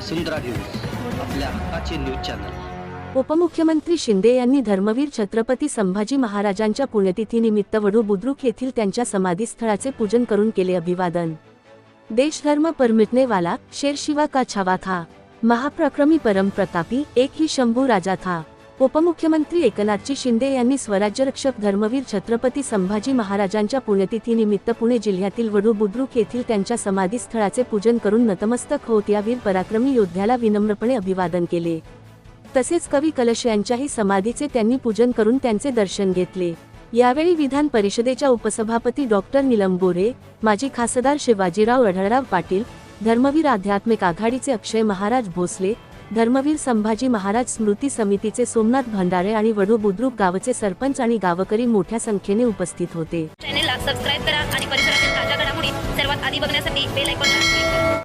वसुंधरा news आपल्या हक्काचे news channel. उपमुख्यमंत्री शिंदे यांनी धर्मवीर छत्रपती संभाजी महाराजांच्या पुण्यतिथीनिमित्त वडू बुद्रुक येथील त्यांच्या समाधीस्थळाचे पूजन करून केले अभिवादन. देशधर्म परमिटने वाला शेर शिवा का छावा था? महाप्रक्रमी परम प्रतापी एक ही शंभू राजा था. उपमुख्यमंत्री एकनाथजी शिंदे यांनी स्वराज्यरक्षक धर्मवीर छत्रपती संभाजी महाराजांच्या पुण्यतिथीनिमित्त पुणे जिल्ह्यातील वडू बुद्रुक येथील त्यांच्या समाधीस्थळाचे पूजन करून नतमस्तक होत या वीर पराक्रमी योद्ध्याला विनम्रपणे अभिवादन केले. तसेच कवी कलश यांच्याही समाधीचे त्यांनी पूजन करून त्यांचे दर्शन घेतले. यावेळी विधान परिषदेच्या उपसभापती डॉक्टर निलम बोरे माजी खासदार शिवाजीराव अढळराव पाटील धर्मवीर आध्यात्मिक आघाडीचे अक्षय महाराज भोसले धर्मवीर संभाजी महाराज स्मृती समितीचे सोमनाथ भंडारे आणि वडू बुद्रुक गावचे सरपंच आणि गावकरी मोठ्या संख्येने उपस्थित होते. चॅनेलला सबस्क्राईब करा आणि परिसरातील ताज्या घडामोडी सर्वात आधी बघण्यासाठी बेल आयकॉनला